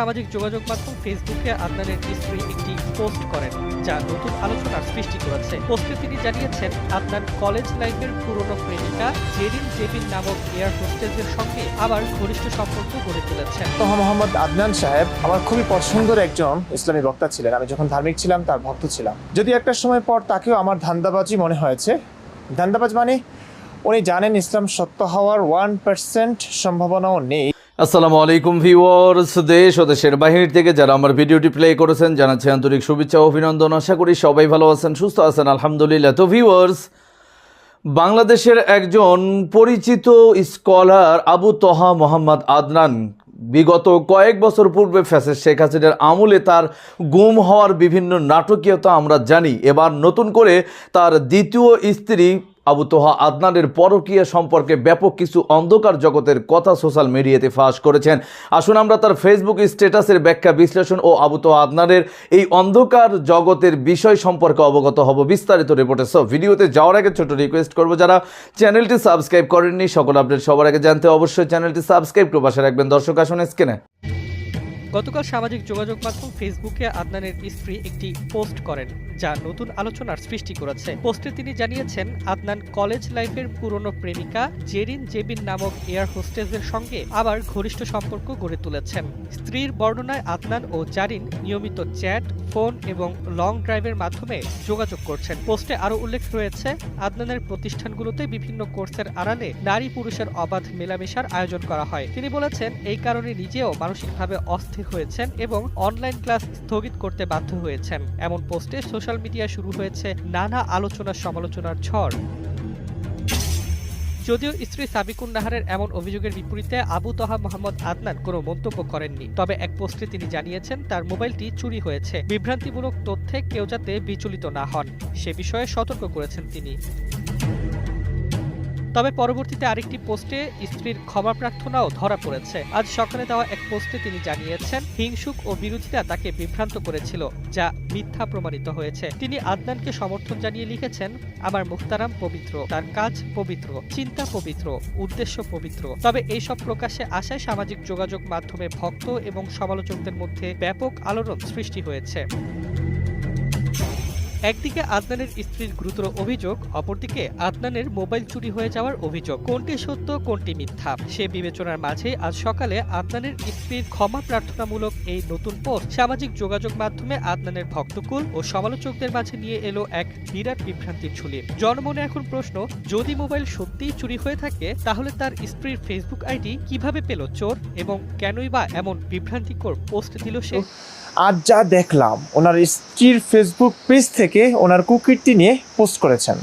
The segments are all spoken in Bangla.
সামাজিক যোগাযোগ মাধ্যম ফেসবুকে আদনানের স্ত্রী একটি পোস্ট করেন, যা নতুন আলোচনার সৃষ্টি করেছে। পোস্টে তিনি জানিয়েছেন আদনান কলেজ লাইফের পুরনো প্রেমিকা জেরিন জেবিন নামক এয়ার হোস্টেসের সঙ্গে আবার ঘনিষ্ঠ সম্পর্ক গড়ে তুলেছেন। মোহাম্মদ আদনান সাহেব আমার খুবই পছন্দের একজন ইসলামী বক্তা ছিলেন। আমি যখন ধার্মিক ছিলাম, তার ভক্ত ছিলাম। যদি একটা সময় পর তাকেও আমার ধান্দাবাজি মনে হয়েছে, ধান্দাবাজ মানে উনি জানেন ইসলাম সত্য হওয়ার ওয়ান পার্সেন্ট সম্ভাবনাও নেই। আসসালামু আলাইকুম, ভিউয়ার্স। দেশ ও দেশের বাহির থেকে যারা আমার ভিডিওটি প্লে করেছেন, জানাচ্ছি আন্তরিক শুভেচ্ছা ও অভিনন্দন। আশা করি সবাই ভালো আছেন, সুস্থ আছেন, আলহামদুলিল্লাহ। তো, ভিউয়ার্স, বাংলাদেশের একজন পরিচিত স্কলার আবু তহা মোহাম্মদ আদনান, বিগত কয়েক বছর পূর্বে ফ্যাসের শেখ হাসিনার আমলে তার গুম হওয়ার বিভিন্ন নাটকীয়তা আমরা জানি। এবার নতুন করে তার দ্বিতীয় স্ত্রী আবু তোহা আদনানের পরকীয়া সম্পর্কে ব্যাপক কিছু অন্ধকার জগতের কথা সোশ্যাল মিডিয়াতে ফাঁস করেছেন। আসুন আমরা তার ফেসবুক স্ট্যাটাসের ব্যাখ্যা, বিশ্লেষণ ও আবু তোহা আদনানের এই অন্ধকার জগতের বিষয় সম্পর্কে অবগত হব বিস্তারিত রিপোর্টে সব ভিডিওতে যাওয়ার আগে ছোট রিকোয়েস্ট করব, যারা চ্যানেলটি সাবস্ক্রাইব করেননি, সকল আপডেট সবার আগে জানতে অবশ্যই চ্যানেলটি সাবস্ক্রাইব করে পাশে রাখবেন। দর্শক, আসুন স্ক্রিনে। গতকাল সামাজিক যোগাযোগ মাধ্যম ফেসবুকে আদনানের স্ত্রী একটি পোস্ট করেন, যা নতুন আলোচনার সৃষ্টি করেছে। পোস্টে তিনি জানিয়েছেন, আদনান কলেজ লাইফের পুরনো প্রেমিকা জেরিন জেবিন নামক এয়ার হোস্টেসের সঙ্গে আবার ঘনিষ্ঠ সম্পর্ক গড়ে তুলেছেন। স্ত্রীর বর্ণনায় আদনান ও জারিন নিয়মিত চ্যাট ফোন এবং লং ড্রাইভের মাধ্যমে যোগাযোগ করছেন। পোস্টে আরও উল্লেখ রয়েছে, আদনানের প্রতিষ্ঠানগুলোতে বিভিন্ন কোর্সের আড়ালে নারী পুরুষের অবাধ মেলামেশার আয়োজন করা হয়। তিনি বলেছেন, এই কারণে নিজেও মানসিকভাবে অস্থির হয়েছেন এবং অনলাইন ক্লাস স্থগিত করতে বাধ্য হয়েছেন। এমন পোস্টে সোশ্যাল মিডিয়া শুরু হয়েছে নানা আলোচনা সমালোচনার ঝড়। যদিও স্ত্রী সাবিকুন নাহারের এমন অভিযোগের বিপরীতে আবু তহা মোহাম্মদ আদনান কোনো মন্তব্য করেননি। তবে এক পোস্টে তিনি জানিয়েছেন, তার মোবাইলটি চুরি হয়েছে। বিভ্রান্তিমূলক তথ্যে কেউ যাতে বিচলিত না হন, সে বিষয়ে সতর্ক করেছেন তিনি। তবে পরবর্তীতে আরেকটি পোস্টে স্ত্রীর ক্ষমা প্রার্থনাও ধরা পড়েছে। আজ সকালে দেওয়া এক পোস্টে তিনি জানিয়েছেন, হিংসুক ও বিরোধীরা তাকে বিভ্রান্ত করেছিল, যা মিথ্যা প্রমাণিত হয়েছে। তিনি আদনানকে সমর্থন জানিয়ে লিখেছেন, আমার মুক্তারাম পবিত্র, তার কাজ পবিত্র, চিন্তা পবিত্র, উদ্দেশ্য পবিত্র। তবে এইসব প্রকাশে আসায় সামাজিক যোগাযোগ মাধ্যমে ভক্ত এবং সমালোচকদের মধ্যে ব্যাপক আলোড়ন সৃষ্টি হয়েছে। একদিকে আদনানের স্ত্রীর গুরুতর অভিযোগ, অপরদিকে আদনানের মোবাইল চুরি হয়ে যাওয়ার অভিযোগ। কোনটি সত্য, কোনটি মিথ্যা? সে বিবেচনার মাঝে আজ সকালে আদনানের স্ত্রীর ক্ষমা প্রার্থনামূলক এই নতুন পোস্ট সামাজিক যোগাযোগ মাধ্যমে আদনানের ভক্তকুল ও সমালোচকদের মাঝে নিয়ে এলো এক বিরাট বিভ্রান্তির ঝুলি। জনমনে এখন প্রশ্ন, যদি মোবাইল সত্যিই চুরি হয়ে থাকে, তাহলে তার স্ত্রীর ফেসবুক আইডি কীভাবে পেল চোর এবং কেনই বা এমন বিভ্রান্তিকর পোস্ট দিল সে? আজ যা দেখলাম, ওনার স্ত্রীর ফেসবুক পেজ থেকে ওনার কুকীর্তি নিয়ে পোস্ট করেছেন।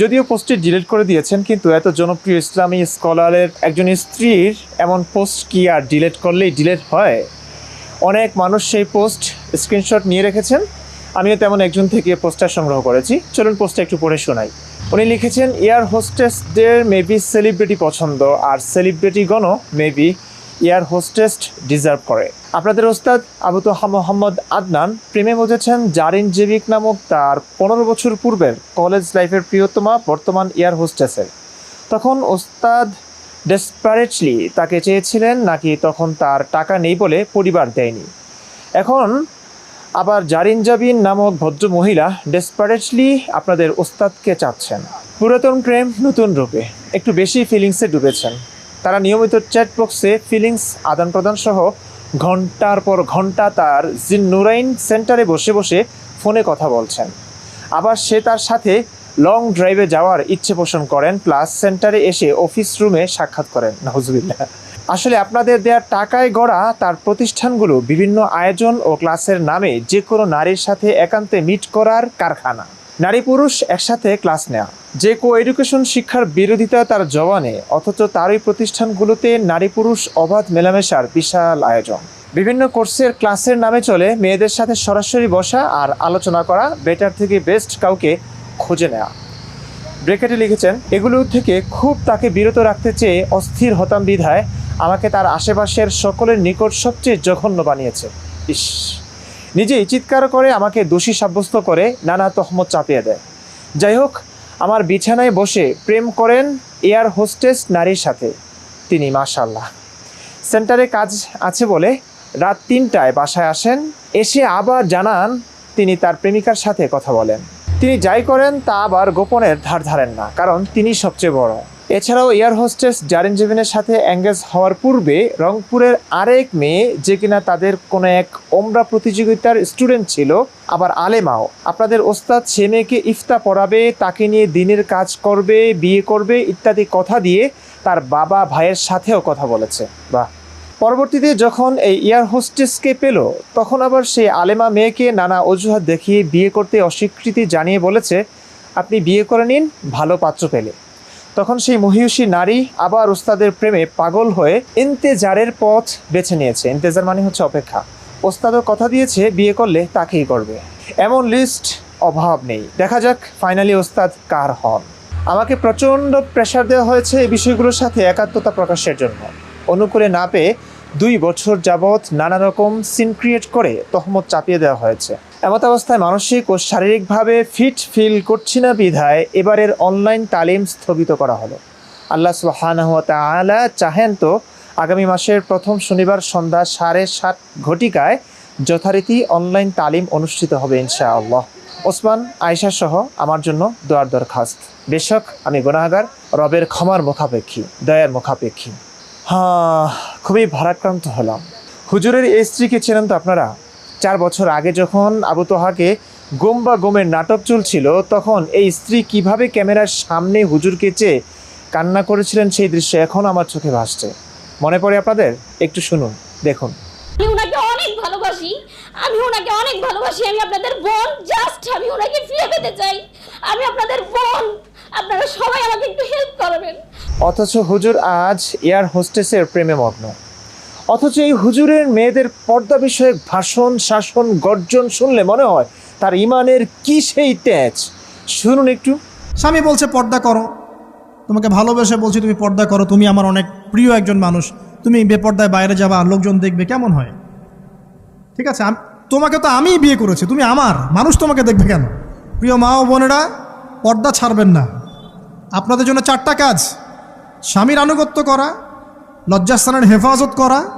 যদিও পোস্টটি ডিলিট করে দিয়েছেন, কিন্তু এত জনপ্রিয় ইসলামী স্কলারের একজন স্ত্রীর এমন পোস্ট কি আর ডিলিট করলেই ডিলিট হয়? অনেক মানুষ সেই পোস্ট স্ক্রিনশট নিয়ে রেখেছেন। আমিও তেমন একজন থেকে পোস্টার সংগ্রহ করেছি। চলুন পোস্টটা একটু পড়ে শোনাই। উনি লিখেছেন এয়ার হোস্টেসদের মেবি সেলিব্রিটি পছন্দ, আর সেলিব্রিটিগণও মেবি এয়ার হোস্টেস ডিজার্ভ করে। আপনাদের ওস্তাদ আবু তোহা মোহাম্মদ আদনান প্রেমে বুঝেছেন জারিন জেবিক নামক তার পনেরো বছর পূর্বের কলেজ লাইফের প্রিয়তমা বর্তমান এয়ার হোস্টেসের। তখন ওস্তাদ ডেসপারেটলি তাকে চেয়েছিলেন নাকি তখন তার টাকা নেই বলে পরিবার দেয়নি। এখন আবার জারিন জাবিন নামক ভদ্র মহিলা ডেসপারেটলি আপনাদের ওস্তাদকে চাচ্ছেন। পুরাতন প্রেম নতুন রূপে। একটু বেশি ফিলিংসে ডুবেছেন। তারা নিয়মিত চ্যাট বক্সে ফিলিংস আদান প্রদান সহ ঘণ্টার পর ঘণ্টা তার জিন নুরাইন সেন্টারে বসে বসে ফোনে কথা বলছেন। আবার সে তার সাথে লং ড্রাইভে যাওয়ার ইচ্ছে পোষণ করেন প্লাস সেন্টারে এসে অফিস রুমে সাক্ষাৎ করেন। নাহুজুবিল্লাহ আসলে আপনাদের দেওয়ার টাকায় গড়া তার প্রতিষ্ঠানগুলো বিভিন্ন আয়োজন ও ক্লাসের নামে যে কোনো নারীর সাথে একান্তে মিট করার কারখানা। নারী পুরুষ একসাথে ক্লাস নেওয়া যে কো এডুকেশন শিক্ষার বিরোধিতা তার জবানে, অথচ তারই প্রতিষ্ঠানগুলোতে নারী পুরুষ অবাধ মেলামেশার বিশাল আয়োজন। বিভিন্ন কোর্সের ক্লাসের নামে চলে মেয়েদের সাথে সরাসরি বসা আর আলোচনা করা বেটার থেকে বেস্ট কাউকে খুঁজে নেওয়া ব্রেকেটে লিখেছেন, এগুলো থেকে খুব তাকে বিরত রাখতে চেয়ে অস্থির হতাম বিধায় আমাকে তার আশেপাশের সকলের নিকট সবচেয়ে জঘন্য বানিয়েছে। ইস। নিজেই চিৎকার করে আমাকে দোষী সাব্যস্ত করে নানা তহমত চাপিয়ে দেয়। যাই হোক আমার বিছানায় বসে প্রেম করেন এয়ার হোস্টেস নারীর সাথে। তিনি মাশাল্লাহ সেন্টারে কাজ আছে বলে রাত তিনটায় বাসায় আসেন, এসে আবার জানান তিনি তার প্রেমিকার সাথে কথা বলেন। তিনি যাই করেন তা আবার গোপনের ধার ধারেন না, কারণ তিনি সবচেয়ে বড়। এছাড়াও এয়ার হোস্টেস জারিন জেবিনের সাথে এঙ্গেজ হওয়ার পূর্বে রংপুরের আরেক মেয়ে, যে কিনা তাদের কোনো এক ওমরা প্রতিযোগিতার স্টুডেন্ট ছিল, আবার আলেমাও। আপনাদের ওস্তাদ সে মেয়েকে ইফতা পড়াবে, তাকে নিয়ে দিনের কাজ করবে, বিয়ে করবে ইত্যাদি কথা দিয়ে তার বাবা ভাইয়ের সাথেও কথা বলেছে। বাহ। পরবর্তীতে যখন এই এয়ার হোস্টেসকে পেল, তখন আবার সেই আলেমা মেয়েকে নানা অজুহাত দেখিয়ে বিয়ে করতে অস্বীকৃতি জানিয়ে বলেছে, আপনি বিয়ে করে নিন, ভালো পাত্র পেলে। তখন সেই মহিষী নারী আবার ওস্তাদের প্রেমে পাগল হয়ে ইন্তেজারের পথ বেছে নিয়েছে। ইন্তেজার মানে হচ্ছে অপেক্ষা। ওস্তাদও কথা দিয়েছে, বিয়ে করলে তাকেই করবে। এমন লিস্ট অভাব নেই। দেখা যাক ফাইনালি ওস্তাদ কার হন। আমাকে প্রচণ্ড প্রেশার দেওয়া হয়েছে এই বিষয়গুলোর সাথে একাত্মতা প্রকাশের জন্য। অনুকূলে না পেয়ে দুই বছর যাবৎ নানা রকম সিন ক্রিয়েট করে তহমত চাপিয়ে দেওয়া হয়েছে। এমত অবস্থায় মানসিক ও শারীরিকভাবে ফিট ফিল করছি না বিধায় এবারের অনলাইন তালিম স্থগিত করা হলো। আল্লাহ সুবহানাহু ওয়া তাআলা চাহেন তো আগামী মাসের প্রথম শনিবার সন্ধ্যা সাড়ে সাত ঘটিকায় যথারীতি অনলাইন তালিম অনুষ্ঠিত হবে ইনশাআল্লাহ। ওসমান, আয়েশা সহ আমার জন্য দোয়ার দরখাস্ত। বেশক, আমি গুনাহগার, রবের ক্ষমার মুখাপেক্ষী, দয়ার মুখাপেক্ষী। হ্যাঁ খুবই ভারাক্রান্ত হলাম। হুজুরের এই স্ত্রীকে চেনেন তো আপনারা? চার বছর আগে যখন আবু তোহাকে গোম বা গোমের নাটক চলছিল তখন এই স্ত্রী কীভাবে ক্যামেরার সামনে হুজুরকে চেয়ে কান্না করেছিলেন সেই দৃশ্য এখন আমার চোখে ভাসছে। মনে পড়ে আপনাদের? একটু শুনুন দেখুন। আমি ওনাকে অনেক ভালোবাসি। আমি ওনাকে অনেক ভালোবাসি। আমি আপনাদের বোন। জাস্ট আমি ওনাকে ফিরে পেতে চাই। আমি আপনাদের বোন। আপনারা সবাই আমাকে একটু হেল্প করবেন। অথচ হুজুর আজ এয়ার হোস্টেসের প্রেমে মগ্ন। অথচ এই হুজুরের মেয়েদের পর্দা বিষয়ক ভাষণ, শাসন, গর্জন শুনলে মনে হয় তার ইমানের কি সেই তেজ? শুনুন একটু। স্বামী বলছে, পর্দা করো। তোমাকে ভালোবেসে বলছি, তুমি পর্দা করো। তুমি আমার অনেক প্রিয় একজন মানুষ। তুমি বেপর্দায় বাইরে যাবা, লোকজন দেখবে। কেমন হয়? ঠিক আছে তোমাকে তো আমিই বিয়ে করেছি, তুমি আমার। মানুষ তোমাকে দেখবে কেন? প্রিয় মা ও বোনেরা, পর্দা ছাড়বেন না। আপনাদের জন্য চারটা কাজ। স্বামীর আনুগত্য করা, লজ্জাস্থানের হেফাজত করা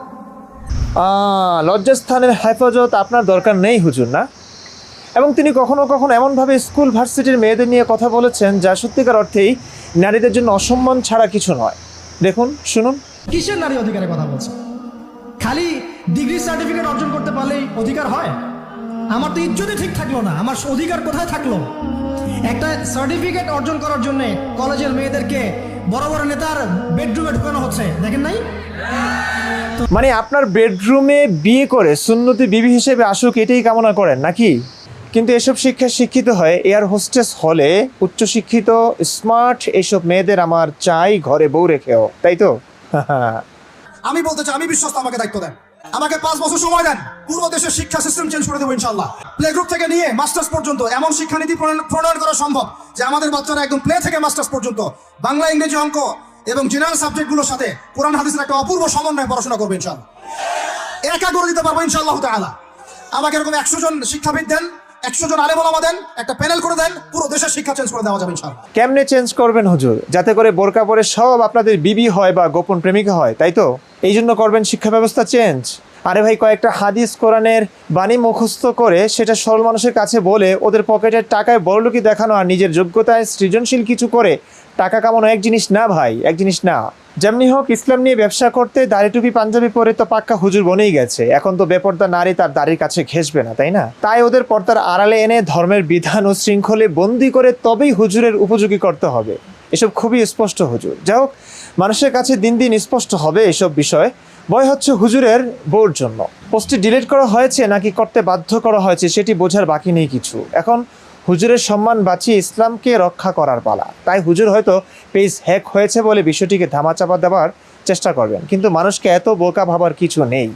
লজ্জাস্থানের হেফাজত আপনার দরকার নেই, হুজুর, না? এবং তিনি কখনো কখনো এমনভাবে স্কুল ভার্সিটির মেয়েদের নিয়ে কথা বলেছেন, যা সত্যিকার অর্থেই নারীদের জন্য অসম্মান ছাড়া কিছু নয়। দেখুন, শুনুন। কিসের নারী অধিকারের কথা বলছে? খালি ডিগ্রি সার্টিফিকেট অর্জন করতে পারলেই অধিকার হয়? আমার তো ইজ্জতই ঠিক থাকল না, আমার অধিকার কোথায় থাকল? একটা সার্টিফিকেট অর্জন করার জন্য কলেজের মেয়েদেরকে বড় বড় নেতার বেডরুমে ঢুকানো হচ্ছে, দেখেন নাই? মানে আপনার বেডরুমে বিয়ে করে সুন্নতি বিবি হিসেবে আসুক, এটাই কামনা করেন, নাকি? কিন্তু এসব শিক্ষায় শিক্ষিত হয় এয়ার হোস্টেস হলে উচ্চশিক্ষিত, স্মার্ট এইসব মেয়েদের আমার চাই ঘরে বউ রেখেও, তাই তো? আমি বলতে চাই, আমি বিশ্বস্ত, আমাকে দায়িত্ব দেন। আমাকে পাঁচ বছর সময় দেন। পুরো দেশের শিক্ষা সিস্টেম চেঞ্জ করে দেবো ইনশাল্লাহ প্লে গ্রুপ থেকে নিয়ে মাস্টার্স পর্যন্ত এমন শিক্ষানীতি প্রণয়ন করা সম্ভব যে আমাদের বাচ্চারা একদম প্লে থেকে মাস্টার্স পর্যন্ত। বাংলা, ইংরেজি অঙ্ক এবং জেনারেল সাবজেক্টগুলোর সাথে কোরআন, হাদিসের একটা অপূর্ব সমন্বয়ে পড়াশোনা করবেন ইনশাল্লাহ একা করে দিতে পারব ইনশাল্লাহ তালা আমাকে এরকম একশো জন শিক্ষাবিদ দেন, একশো জন আলেমা দেন, একটা প্যানেল করে দেন, পুরো দেশের শিক্ষা চেঞ্জ করে দেওয়া যাবে ইনশাল্লাহ কেমনে চেঞ্জ করবেন হুজুর? যাতে করে বোরকা পরে সব আপনাদের বিবি হয় বা গোপন প্রেমিকা হয়, তাই তো? এই জন্য করবেন শিক্ষা ব্যবস্থা চেঞ্জ আরে ভাই, কয়েকটা হাদিস কোরআনের বাণী মুখস্থ করে সেটা সরল মানুষের কাছে বলে ওদের পকেটের টাকায় বড়লোকি দেখানো আর নিজের যোগ্যতায় সৃজনশীল কিছু করে টাকা কামানো এক জিনিস না ভাই, এক জিনিস না। যেমনি হোক, ইসলাম নিয়ে ব্যবসা করতে দাড়ি টুপি, পাঞ্জাবি পরে তো পাক্কা হুজুর বনেই গেছে। এখন তো বেপর্দা নারী তার দাড়ির কাছে ঘেসবে না, তাই না? তাই ওদের পর্দার আড়ালে এনে ধর্মের বিধান ও শৃঙ্খলে বন্দি করে তবেই হুজুরের উপযোগী করতে হবে। এসব খুবই স্পষ্ট হুজুর। যাই হোক, মানুষের কাছে দিন দিন স্পষ্ট হবে এসব বিষয়। ভয় হচ্ছে হুজুরের বউর জন্য। পোস্টটি ডিলিট করা হয়েছে নাকি করতে বাধ্য করা হয়েছে সেটি বোঝার বাকি নেই কিছু। এখন হুজুরের সম্মান বাঁচিয়ে ইসলামকে রক্ষা করার পালা। তাই হুজুর হয়তো পেজ হ্যাক হয়েছে বলে বিষয়টিকে ধামাচাপা দেওয়ার চেষ্টা করবেন। কিন্তু মানুষকে এত বোকা ভাবার কিছু নেই।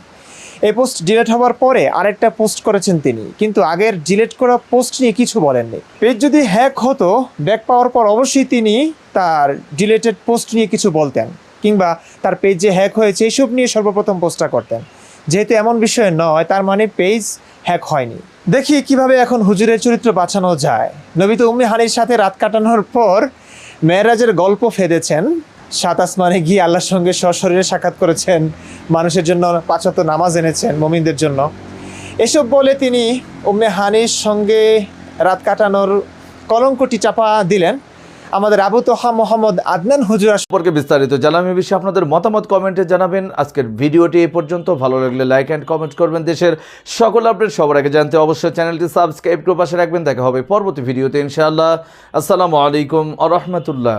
এই পোস্ট ডিলেট হওয়ার পরে আরেকটা পোস্ট করেছেন তিনি। কিন্তু আগের ডিলেট করা পোস্ট নিয়ে কিছু বলেননি। পেজ যদি হ্যাক হতো, ব্যাক পাওয়ার পর অবশ্যই তিনি তার ডিলেটেড পোস্ট নিয়ে কিছু বলতেন। কিংবা তার পেজ যে হ্যাক হয়েছে এইসব নিয়ে সর্বপ্রথম পোস্টটা করতেন। যেহেতু এমন বিষয় নয়, তার মানে পেজ হ্যাক হয়নি। দেখি কীভাবে এখন হুজুরের চরিত্র বাঁচানো যায়। নবী তো উম্মি হানির সাথে রাত কাটানোর পর মেয়েরাজের গল্প ফেদেছেন। সাত আসমানে গিয়ে আল্লাহর সঙ্গে সশরীরে সাক্ষাৎ করেছেন। মানুষের জন্য পাঁচত নামাজ এনেছেন মমিনদের জন্য। এসব বলে তিনি উম্মে হানির সঙ্গে রাত কাটানোর কলঙ্কটি চাপা দিলেন। আমাদের আবু তোহা, মোহাম্মদ আদনান হুজুর সম্পর্কে বিস্তারিত জানাবি বিষয়ে আপনাদের মতামত কমেন্টে জানাবেন। আজকের ভিডিওটি এ পর্যন্ত। ভালো লাগলে লাইক অ্যান্ড কমেন্ট করবেন দেশের সকল আপডেট সবার আগে জানতে অবশ্যই চ্যানেলটি সাবস্ক্রাইব করে পাশে রাখবেন। দেখা হবে পরবর্তী ভিডিওতে ইনশাআল্লাহ। আসসালামু আলাইকুম আ রহমতুল্লাহ।